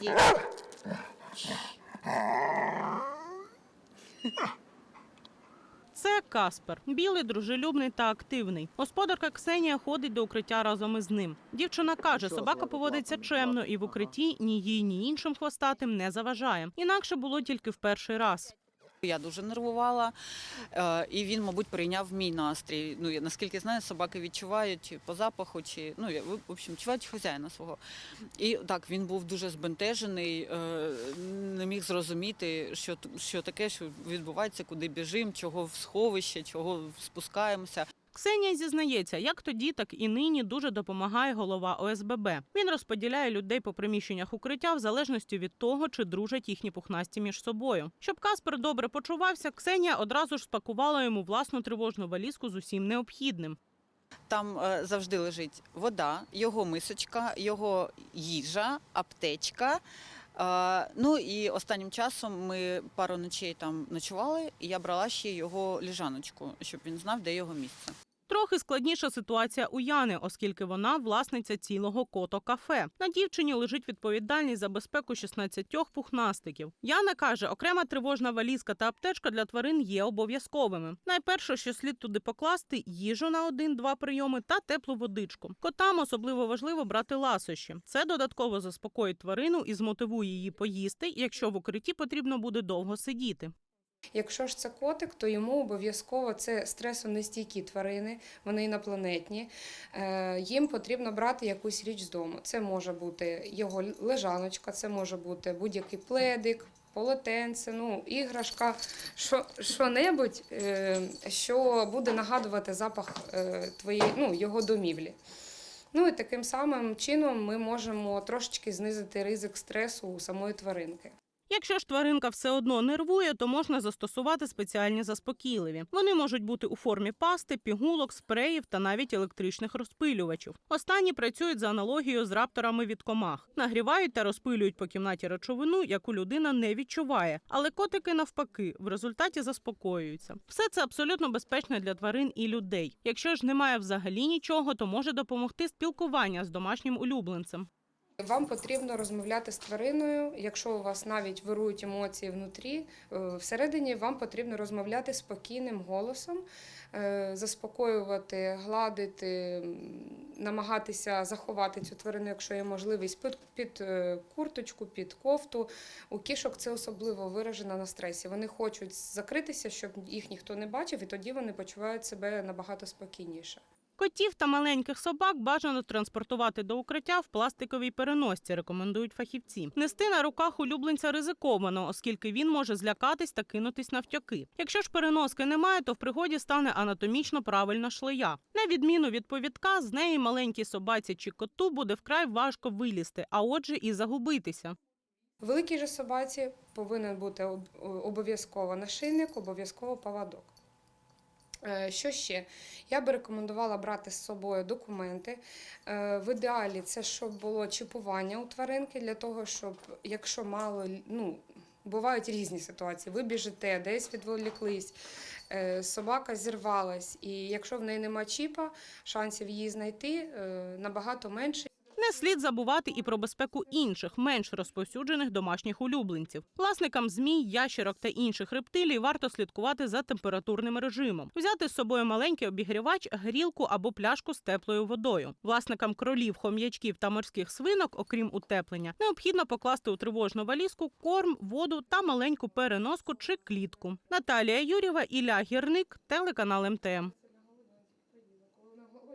Іди. Це Каспер, білий, дружелюбний та активний. Господарка Ксенія ходить до укриття разом із ним. Дівчина каже, собака поводиться чемно і в укритті ні їй, ні іншим хвостатим не заважає. Інакше було тільки в перший раз. Я дуже нервувала, е, і він, мабуть, прийняв мій настрій. Ну, я наскільки знаю, собаки відчувають по запаху, чи ну я- в общем, відчувають хазяїна свого. І так він був дуже збентежений, е, не міг зрозуміти, що що таке, що відбувається, куди біжимо, чого в сховище, чого спускаємося. Ксенія зізнається, як тоді, так і нині дуже допомагає голова ОСББ. Він розподіляє людей по приміщеннях укриття в залежності від того, чи дружать їхні пухнасті між собою. Щоб Каспер добре почувався, Ксенія одразу ж спакувала йому власну тривожну валізку з усім необхідним. Там е, завжди лежить вода, його мисочка, його їжа, аптечка. Е, ну і останнім часом ми пару ночей там ночували, і я брала ще його ліжаночку, щоб він знав, де його місце. Трохи складніша ситуація у Яни, оскільки вона власниця цілого кото кафе. На дівчині лежить відповідальність за безпеку 16 пухнастиків. Яна каже, окрема тривожна валізка та аптечка для тварин є обов'язковими. Найперше, що слід туди покласти їжу на один-два прийоми та теплу водичку. Котам особливо важливо брати ласощі. Це додатково заспокоїть тварину і змотивує її поїсти, якщо в укритті потрібно буде довго сидіти. Якщо ж це котик, то йому обов'язково це стресонестійкі тварини, вони інопланетні. Е, Їм потрібно брати якусь річ з дому. Це може бути його лежаночка, це може бути будь-який пледик, полотенце, ну, іграшка, що, що-небудь, е, що буде нагадувати запах е, твоєї, ну, його домівлі. Ну і таким самим чином ми можемо трошечки знизити ризик стресу у самої тваринки. Якщо ж тваринка все одно нервує, то можна застосувати спеціальні заспокійливі. Вони можуть бути у формі пасти, пігулок, спреїв та навіть електричних розпилювачів. Останні працюють за аналогією з рапторами від комах, нагрівають та розпилюють по кімнаті речовину, яку людина не відчуває. Але котики навпаки в результаті заспокоюються. Все це абсолютно безпечно для тварин і людей. Якщо ж немає взагалі нічого, то може допомогти спілкування з домашнім улюбленцем. Вам потрібно розмовляти з твариною. Якщо у вас навіть вирують емоції внутрі, е, всередині вам потрібно розмовляти спокійним голосом, е, заспокоювати, гладити, намагатися заховати цю тварину, якщо є можливість, під, під е, курточку, під кофту. У кішок це особливо виражено на стресі. Вони хочуть закритися, щоб їх ніхто не бачив, і тоді вони почувають себе набагато спокійніше. Котів та маленьких собак бажано транспортувати до укриття в пластиковій переносці, рекомендують фахівці. Нести на руках улюбленця ризиковано, оскільки він може злякатись та кинутись навтьоки. Якщо ж переноски немає, то в пригоді стане анатомічно правильна шлея. На відміну від повідка, з неї маленькій собаці чи коту буде вкрай важко вилізти, а отже, і загубитися. Великій же собаці повинен бути об- обов'язково нашийник, обов'язково поводок. Е, Що ще? Я би рекомендувала брати з собою документи. Е, В ідеалі це щоб було чіпування у тваринки для того, щоб якщо мало ну. Бувають різні ситуації. Ви біжите, десь відволіклись, е, собака зірвалась, і якщо в неї нема чіпа, шансів її знайти набагато менше. Слід забувати і про безпеку інших, менш розповсюджених домашніх улюбленців. Власникам змій, ящерок та інших рептилій варто слідкувати за температурним режимом, взяти з собою маленький обігрівач, грілку або пляшку з теплою водою. Власникам кролів, хом'ячків та морських свинок, окрім утеплення, необхідно покласти у тривожну валізку корм, воду та маленьку переноску чи клітку. Наталія Юрєва, Ілля Гірник, телеканал МТМ.